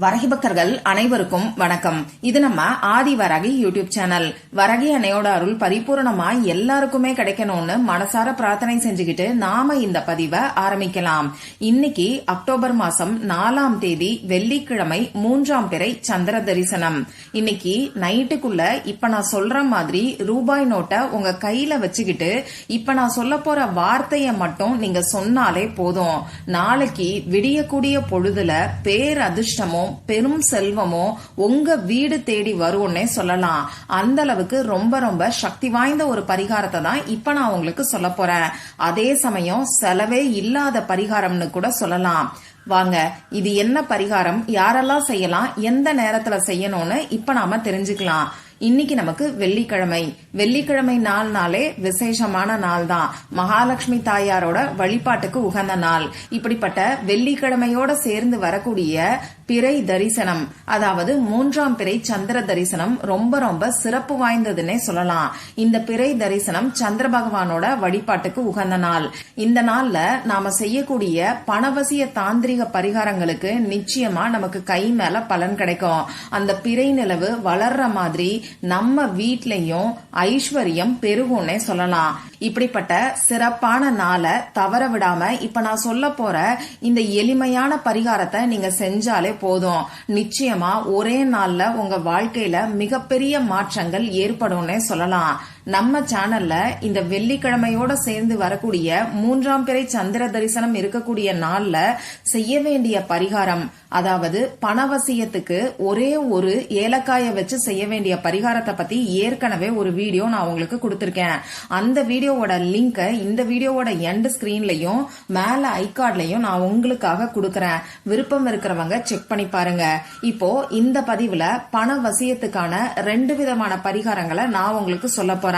வரகி பக்தர்கள் அனைவருக்கும் வணக்கம். இது நம்ம ஆதி வரகி யூடியூப் சேனல். வரகி அணையோட அருள் பரிபூர்ணமா எல்லாருக்குமே கிடைக்கணும்னு மனசார பிரார்த்தனை செஞ்சுக்கிட்டு நாம இந்த பதிவை ஆரம்பிக்கலாம். இன்னைக்கு அக்டோபர் மாசம் நாலாம் தேதி வெள்ளிக்கிழமை மூன்றாம் பிறை சந்திர தரிசனம். இன்னைக்கு நைட்டுக்குள்ள இப்ப நான் சொல்ற மாதிரி ரூபாய் நோட்டை உங்க கையில வச்சுக்கிட்டு இப்ப நான் சொல்ல போற வார்த்தைய மட்டும் நீங்க சொன்னாலே போதும். நாளைக்கு விடியக்கூடிய பொழுதுல பேரதிர்ஷ்டமோ பெரும் செல்வமோ உங்க வீடு தேடி வரும்னே சொல்லலாம். அந்த அளவுக்கு ரொம்ப ரொம்ப சக்தி வாய்ந்த ஒரு பரிகாரத்தை தான் இப்ப நான் உங்களுக்கு சொல்ல போறேன். அதே சமயம் செலவே இல்லாத பரிகாரம்னு கூட சொல்லலாம். வாங்க இது என்ன பரிகாரம்? யாரெல்லாம் செய்யலாம்? எந்த நேரத்துல செய்யணும்னு இப்ப நாம தெரிஞ்சுக்கலாம். இன்னைக்கு நமக்கு வெள்ளிக்கிழமை. வெள்ளிக்கிழமை நாள் நாளே விசேஷமான நாள் தான். மகாலட்சுமி தாயாரோட வழிபாட்டுக்கு உகந்த நாள். இப்படிப்பட்ட வெள்ளிக்கிழமையோட சேர்ந்து வரக்கூடிய பிறை தரிசனம். அதாவது மூன்றாம் பிறை சந்திர தரிசனம் ரொம்ப ரொம்ப சிறப்பு வாய்ந்ததுன்னே சொல்லலாம். இந்த பிறை தரிசனம் சந்திர பகவானோட வழிபாட்டுக்கு உகந்த நாள். இந்த நாள்ல நாம செய்யக்கூடிய பணவசிய தாந்திரிக பரிகாரங்களுக்கு நிச்சயமா நமக்கு கை மேல பலன் கிடைக்கும். அந்த பிறை நிலவு வளர்ற மாதிரி நம்ம வீட்லயும் ஐஸ்வர்யம் பெருகும்னே சொல்லலாம். இப்படிப்பட்ட சிறப்பான நாளை தவற விடாம இப்ப நான் சொல்ல போற இந்த எளிமையான பரிகாரத்தை நீங்க செஞ்சாலே போதும். நிச்சயமா ஒரே நாள்ல உங்க வாழ்க்கையில மிகப்பெரிய மாற்றங்கள் ஏற்படும்னே சொல்லலாம். நம்ம சேனல்ல இந்த வெள்ளிக்கிழமையோட சேர்ந்து வரக்கூடிய மூன்றாம் பிறை சந்திர தரிசனம் இருக்கக்கூடிய நாள்ல செய்ய வேண்டிய பரிகாரம் அதாவது பணவசியத்துக்கு ஒரே ஒரு ஏலக்காய வச்சு செய்ய வேண்டிய பரிகாரத்தை பத்தி ஏற்கனவே ஒரு வீடியோ நான் உங்களுக்கு கொடுத்திருக்கேன். அந்த வீடியோவோட லிங்க இந்த வீடியோவோட எண்ட் ஸ்கிரீன்லயும் மேல ஐகார்ட்லயும் நான் உங்களுக்காக கொடுக்கறேன். விருப்பம் இருக்கிறவங்க செக் பண்ணி பாருங்க. இப்போ இந்த பதிவுல பண வசியத்துக்கான ரெண்டு விதமான பரிகாரங்களை நான் உங்களுக்கு சொல்ல போறேன்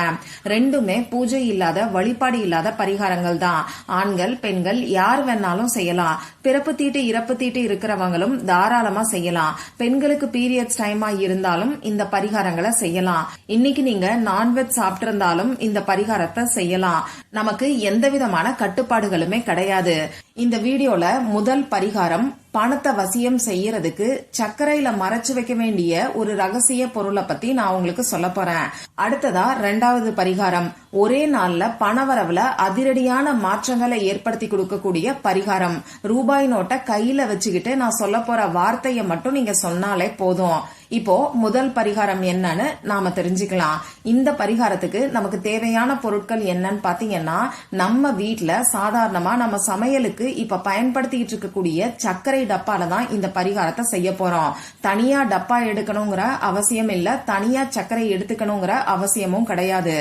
ரெண்டுமே பூஜை இல்லாத வழிபாடு இல்லாத பரிகாரங்கள் தான். ஆண்கள் பெண்கள் யார் வேணாலும் செய்யலாம். பிறப்பு தீட்டு இறப்பு தீட்டு இருக்கிறவங்களும் தாராளமா செய்யலாம். பெண்களுக்கு பீரியட்ஸ் டைமா இருந்தாலும் இந்த பரிகாரங்களை செய்யலாம். இன்னைக்கு நீங்க நான்வெஜ் சாப்பிட்டிருந்தாலும் இந்த பரிகாரத்தை செய்யலாம். நமக்கு எந்த விதமான கட்டுப்பாடுகளுமே கிடையாது. இந்த வீடியோல முதல் பரிகாரம் பணத்தை வசியம் செய்யறதுக்கு சர்க்கரையில மறைச்சு வைக்க வேண்டிய ஒரு ரகசிய பொருளை பத்தி நான் உங்களுக்கு சொல்ல போறேன். அடுத்ததா ரெண்டாவது பரிகாரம். ஒரே நாள்ல பணவரவுல அதிரடியான மாற்றங்களை ஏற்படுத்தி கொடுக்கக்கூடிய பரிகாரம். ரூபாய் நோட்டை கையில வச்சுக்கிட்டு நான் சொல்ல போற வார்த்தையை மட்டும் நீங்க சொன்னாலே போதும். இப்போ முதல் பரிகாரம் என்னன்னு நாம தெரிஞ்சுக்கலாம். இந்த பரிகாரத்துக்கு நமக்கு தேவையான பொருட்கள் என்னன்னு பாத்தீங்கன்னா நம்ம வீட்டுல சாதாரணமா நம்ம சமையலுக்கு இப்ப பயன்படுத்திக்கிட்டு இருக்கக்கூடிய சர்க்கரை டப்பால தான் இந்த பரிகாரத்தை செய்ய போறோம். தனியா டப்பா எடுக்கணுங்கிற அவசியம் இல்ல. தனியா சர்க்கரை எடுத்துக்கணுங்கிற அவசியமும் கிடையாது.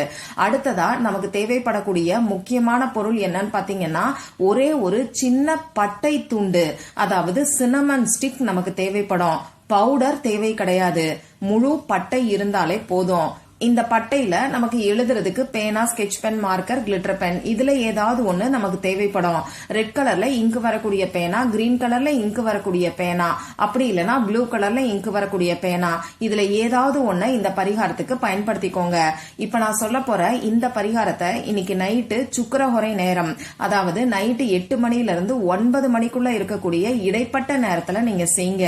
அடுத்ததா நமக்கு தேவைப்படக்கூடிய முக்கியமான பொருள் என்னன்னு பாத்தீங்கன்னா ஒரே ஒரு சின்ன பட்டை துண்டு அதாவது சினமன் ஸ்டிக் நமக்கு தேவைப்படும். பவுடர் தேவை கிடையாது. முழு பட்டை இருந்தாலே போதும். இந்த பட்டையில நமக்கு எழுதுறதுக்கு பேனா sketch pen marker glitter pen இதுல ஏதாவது ஒண்ணு நமக்கு தேவைப்படும். ரெட் கலர்ல இங்கு வரக்கூடிய பேனா கிரீன் கலர்ல இங்கு வரக்கூடிய பேனா அப்படி இல்லைன்னா ப்ளூ கலர்ல இங்கு வரக்கூடிய பேனா. இதுல ஏதாவது ஒண்ணு இந்த பரிகாரத்துக்கு பயன்படுத்திக்கோங்க. இப்ப நான் சொல்ல போற இந்த பரிகாரத்தை இன்னைக்கு நைட்டு சுக்கரஹொரை நேரம் அதாவது நைட்டு எட்டு மணில இருந்து ஒன்பது மணிக்குள்ள இருக்கக்கூடிய இடைப்பட்ட நேரத்துல நீங்க செய்யுங்க.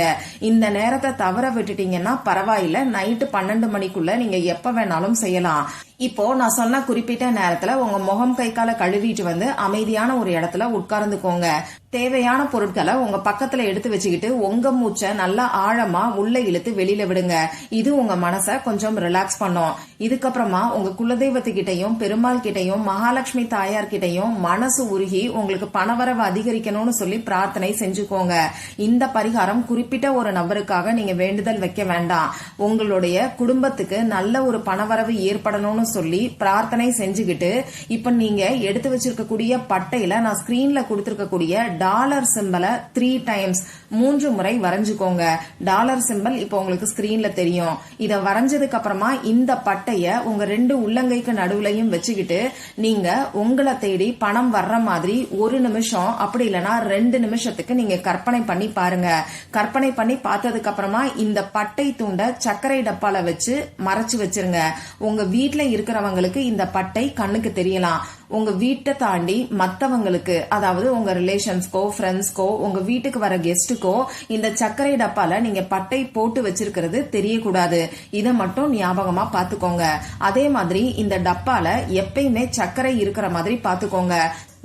இந்த நேரத்தை தவற விட்டுட்டீங்கன்னா பரவாயில்ல. நைட்டு பன்னெண்டு மணிக்குள்ள நீங்க எப்ப வேணாலும் செய்யலாம். இப்போ நான் சொன்ன குறிப்பிட்ட நேரத்துல உங்க முகம் கை கால கழுவிட்டு வந்து அமைதியான ஒரு இடத்துல உட்கார்ந்துக்கோங்க. தேவையான பொருட்களை உங்க பக்கத்துல எடுத்து வச்சுக்கிட்டு உங்க மூச்சை நல்லா ஆழமா உள்ள இழுத்து வெளியில விடுங்க. இது உங்க மனசை கொஞ்சம் ரிலாக்ஸ் பண்ணும். இதுக்கப்புறமா உங்க குலதெய்வத்துக்கிட்டையும் பெருமாள் கிட்டையும் மகாலட்சுமி தாயார் கிட்டையும் மனசு உருகி உங்களுக்கு பணவரவு அதிகரிக்கணும்னு சொல்லி பிரார்த்தனை செஞ்சுக்கோங்க. இந்த பரிகாரம் குறிப்பிட்ட ஒரு நபருக்காக நீங்க வேண்டுதல் வைக்க வேண்டாம். உங்களுடைய குடும்பத்துக்கு நல்ல ஒரு பணவரவு ஏற்படணும்னு சொல்லி பிரார்த்தனை செஞ்சுக்கிட்டு இப்ப நீங்க எடுத்து வச்சிருக்கக்கூடிய பட்டையில நான் ஸ்கிரீன்ல கொடுத்திருக்கக்கூடிய டாலர் சிம்பலை த்ரீ டைம்ஸ் மூன்று முறை வரைஞ்சுக்கோங்க. டாலர் சிம்பல் இப்போ உங்களுக்கு ஸ்கிரீன்ல தெரியும். இதை வரைஞ்சதுக்கு அப்புறமா இந்த பட்டைய உங்க ரெண்டு உள்ளங்கைக்கு நடுவுலையும் வச்சுக்கிட்டு நீங்க உங்களை தேடி பணம் வர்ற மாதிரி ஒரு நிமிஷம் அப்படி இல்லைன்னா ரெண்டு நிமிஷத்துக்கு நீங்க கற்பனை பண்ணி பாருங்க. கற்பனை பண்ணி பார்த்ததுக்கு அப்புறமா இந்த பட்டை தூண்ட சர்க்கரை டப்பால வச்சு மறைச்சு வச்சிருங்க. உங்க வீட்டுல இருக்கிறவங்களுக்கு இந்த பட்டை கண்ணுக்கு தெரியலாம். உங்க வீட்டை தாண்டி மத்தவங்களுக்கு அதாவது உங்க ரிலேஷன்ஸ்க்கோ ஃப்ரெண்ட்ஸ்க்கோ உங்க வீட்டுக்கு வர கெஸ்ட்டுக்கோ இந்த சர்க்கரை டப்பால நீங்க பட்டை போட்டு வச்சிருக்கிறது தெரியக்கூடாது. இதை மட்டும் ஞாபகமா பாத்துக்கோங்க. அதே மாதிரி இந்த டப்பால எப்பயுமே சர்க்கரை இருக்கிற மாதிரி பாத்துக்கோங்க.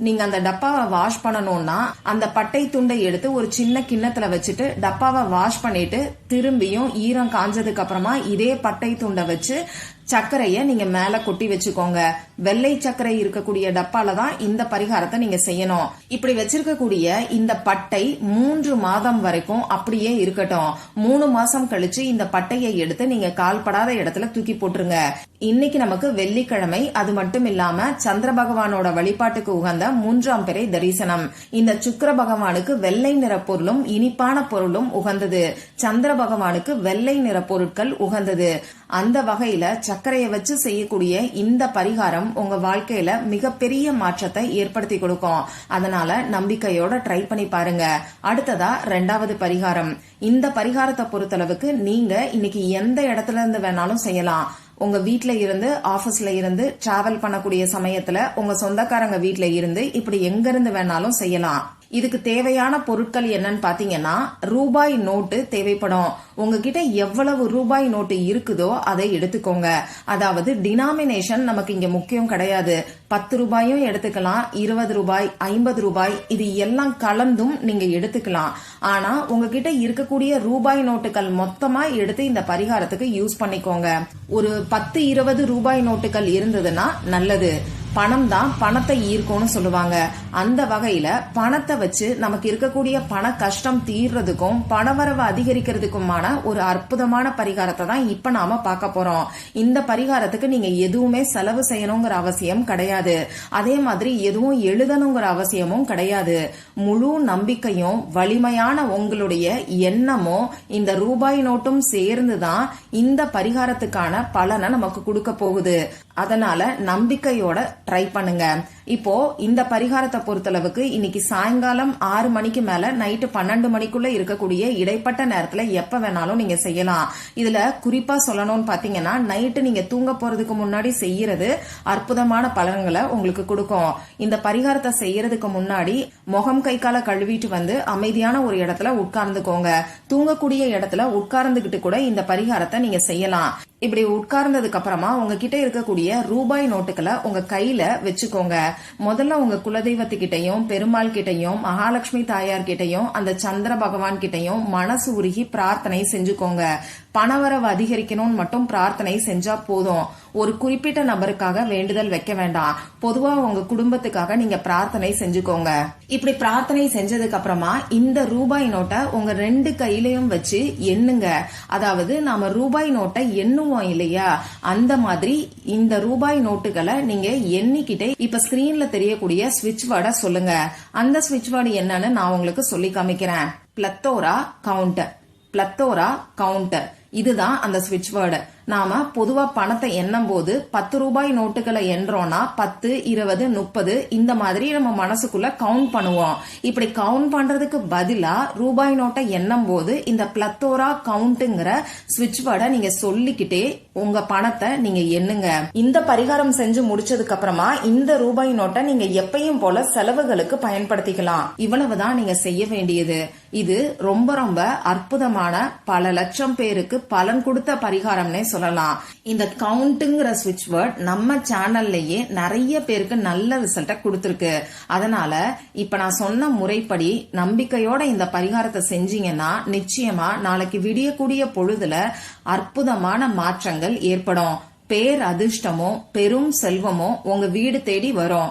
நீங்க அந்த டப்பாவை வாஷ் பண்ணணும்னா அந்த பட்டை துண்டை எடுத்து ஒரு சின்ன கிண்ணத்துல வச்சுட்டு டப்பாவை வாஷ் பண்ணிட்டு திரும்பியும் ஈரம் காஞ்சதுக்கு அப்புறமா இதே பட்டை துண்டை வச்சு சர்க்கரைய நீங்க மேல கொட்டி வச்சுக்கோங்க. வெள்ளை சர்க்கரை இருக்கக்கூடிய டப்பால தான் இந்த பரிகாரத்தை நீங்க செய்யணும். இப்படி வச்சிருக்கக்கூடிய இந்த பட்டை மூன்று மாதம் வரைக்கும் அப்படியே இருக்கட்டும். மூணு மாசம் கழிச்சு இந்த பட்டையை எடுத்து நீங்க கால்படாத இடத்துல தூக்கி போட்டுருங்க. இன்னைக்கு நமக்கு வெள்ளிக்கிழமை. அது மட்டும் இல்லாம சந்திர பகவானோட வழிபாட்டுக்கு உகந்த மூன்றாம் பிறை தரிசனம். இந்த சுக்கர பகவானுக்கு வெள்ளை நிற பொருளும் இனிப்பான பொருளும் உகந்தது. சந்திர பகவானுக்கு வெள்ளை நிற பொருட்கள் உகந்தது. அந்த வகையில சர்க்கரையை வச்சு செய்யக்கூடிய இந்த பரிகாரம் உங்க வாழ்க்கையில மிகப்பெரிய மாற்றத்தை ஏற்படுத்தி கொடுக்கும். அதனால நம்பிக்கையோட ட்ரை பண்ணி பாருங்க. அடுத்ததா ரெண்டாவது பரிகாரம். இந்த பரிகாரத்தை பொறுத்தளவுக்கு நீங்க இன்னைக்கு எந்த இடத்துல இருந்து வேணாலும் செய்யலாம். உங்க வீட்ல இருந்து ஆபீஸ்ல இருந்து டிராவல் பண்ணக்கூடிய சமயத்துல உங்க சொந்தக்காரங்க வீட்ல இருந்து இப்படி எங்க இருந்து வேணாலும் செய்யலாம். இதுக்கு தேவையான பொருட்கள் என்னன்னு பாத்தீங்கன்னா ரூபாய் நோட்டு தேவைப்படும். உங்ககிட்ட எவ்வளவு ரூபாய் நோட்டு இருக்குதோ அதை எடுத்துக்கோங்க. அதாவது டினாமினேஷன் நமக்கு இங்க முக்கியம் கிடையாது. பத்து ரூபாயும் எடுத்துக்கலாம் இருபது ரூபாய் ஐம்பது ரூபாய் இது எல்லாம் கலந்தும் நீங்க எடுத்துக்கலாம். ஆனா உங்ககிட்ட இருக்கக்கூடிய ரூபாய் நோட்டுகள் மொத்தமா எடுத்து இந்த பரிகாரத்துக்கு யூஸ் பண்ணிக்கோங்க. ஒரு பத்து இருபது ரூபாய் நோட்டுகள் இருந்ததுன்னா நல்லது. பணம் தான் பணத்தை ஈர்க்கும்னு சொல்லுவாங்க. அந்த வகையில பணத்தை வச்சு நமக்கு இருக்கக்கூடிய பண கஷ்டம் தீர்றதுக்கும் பணவரவு அதிகரிக்கிறதுக்குமான ஒரு அற்புதமான பரிகாரத்தை தான் இப்ப நாம பார்க்க போறோம். இந்த பரிகாரத்துக்கு நீங்க எதுவுமே செலவு செய்யணுங்கிற அவசியம் கிடையாது. அதே மாதிரி எதுவும் எழுதணுங்கிற அவசியமும் கிடையாது. முழு நம்பிக்கையும் வலிமையான உங்களுடைய எண்ணமும் இந்த ரூபாய் நோட்டும் சேர்ந்துதான் இந்த பரிகாரத்துக்கான பலனை நமக்கு கொடுக்க போகுது. அதனால நம்பிக்கையோட ட்ரை பண்ணுங்க. இப்போ இந்த பரிகாரத்தை பொறுத்தளவுக்கு இன்னைக்கு சாயங்காலம் ஆறு மணிக்கு மேல நைட்டு பன்னெண்டு மணிக்குள்ள இருக்கக்கூடிய இடைப்பட்ட நேரத்துல எப்ப வேணாலும் நீங்க செய்யலாம். இதுல குறிப்பா சொல்லணும்னு பாத்தீங்கன்னா நைட்டு நீங்க தூங்க போறதுக்கு முன்னாடி செய்யறது அற்புதமான பலன்களை உங்களுக்கு கொடுக்கும். இந்த பரிகாரத்தை செய்யறதுக்கு முன்னாடி முகம் கை கால கழுவிட்டு வந்து அமைதியான ஒரு இடத்துல உட்கார்ந்துக்கோங்க. தூங்கக்கூடிய இடத்துல உட்கார்ந்துகிட்டு கூட இந்த பரிகாரத்தை நீங்க செய்யலாம். இப்படி உட்கார்ந்ததுக்கு அப்புறமா உங்ககிட்ட இருக்கக்கூடிய ரூபாய் நோட்டுகளை உங்க கையில வச்சுக்கோங்க. முதல்ல உங்க குலதெய்வத்துக்கிட்டையும் பெருமாள் கிட்டையும் மகாலட்சுமி தாயார் கிட்டையும் அந்த சந்திர பகவான் கிட்டையும் மனசு உருகி பிரார்த்தனை செஞ்சுக்கோங்க. பணவரவு அதிகரிக்கணும்னு மட்டும் பிரார்த்தனை செஞ்சா போதும். ஒரு குறிப்பிட்ட நபருக்காக வேண்டுதல் வைக்க வேண்டாம். பொதுவா உங்க குடும்பத்துக்காக நீங்க பிரார்த்தனை செஞ்சுக்கோங்க. இப்படி பிரார்த்தனை செஞ்சதுக்கு அப்புறமா இந்த ரூபாய் நோட்டை உங்க ரெண்டு கையிலயும் வச்சு எண்ணுங்க. அதாவது நாம ரூபாய் நோட்டை எண்ணுவோம் இல்லையா? அந்த மாதிரி இந்த ரூபாய் நோட்டுகளை நீங்க எண்ணிக்கிட்டே இப்ப ஸ்கிரீன்ல தெரியக்கூடிய ஸ்விட்ச் வேர்டை சொல்லுங்க. அந்த ஸ்விட்ச் வேர்டு என்னன்னு நான் உங்களுக்கு சொல்லி காமிக்கிறேன். பிளத்தோரா கவுண்டர் பிளத்தோரா கவுண்டர் இதுதான் அந்த ஸ்விட்ச் வேர்டு நாம பொதுவா பணத்தை எண்ணும் போது பத்து ரூபாய் நோட்டுகளை எண்றோம்னா பத்து இருபது முப்பது இந்த மாதிரி நம்ம மனசுக்குள்ள கவுண்ட் பண்ணுவோம். இப்படி கவுண்ட் பண்றதுக்கு பதிலா ரூபாய் நோட்டை எண்ணும் போது இந்த பிளத்தோரா கவுண்ட்ங்கிற சுவிட்ச் வேர்டை நீங்க சொல்லிக்கிட்டே உங்க பணத்தை நீங்க எண்ணுங்க. இந்த பரிகாரம் செஞ்சு முடிச்சதுக்கு அப்புறமா இந்த ரூபாய் நோட்டை நீங்க எப்பயும் போல செலவுகளுக்கு பயன்படுத்திக்கலாம். இவ்வளவுதான் நீங்க செய்ய வேண்டியது. இது ரொம்ப ரொம்ப அற்புதமான பல லட்சம் பேருக்கு பலன் கொடுத்த பரிகாரம்னே சொல்லலாம். இந்த கவுண்ட்டுங்கிற ஸ்விட்ச் வேர்ட் நம்ம சேனல்லையே நிறைய பேருக்கு நல்ல ரிசல்ட்டை கொடுத்துருக்கு. அதனால இப்ப நான் சொன்ன முறைப்படி நம்பிக்கையோட இந்த பரிகாரத்தை செஞ்சீங்கன்னா நிச்சயமா நாளைக்கு விடியக்கூடிய பொழுதுல அற்புதமான மாற்றங்கள் ஏற்படும். பேர் அதிர்ஷ்டமோ பெரும் செல்வமோ உங்க வீடு தேடி வரும்.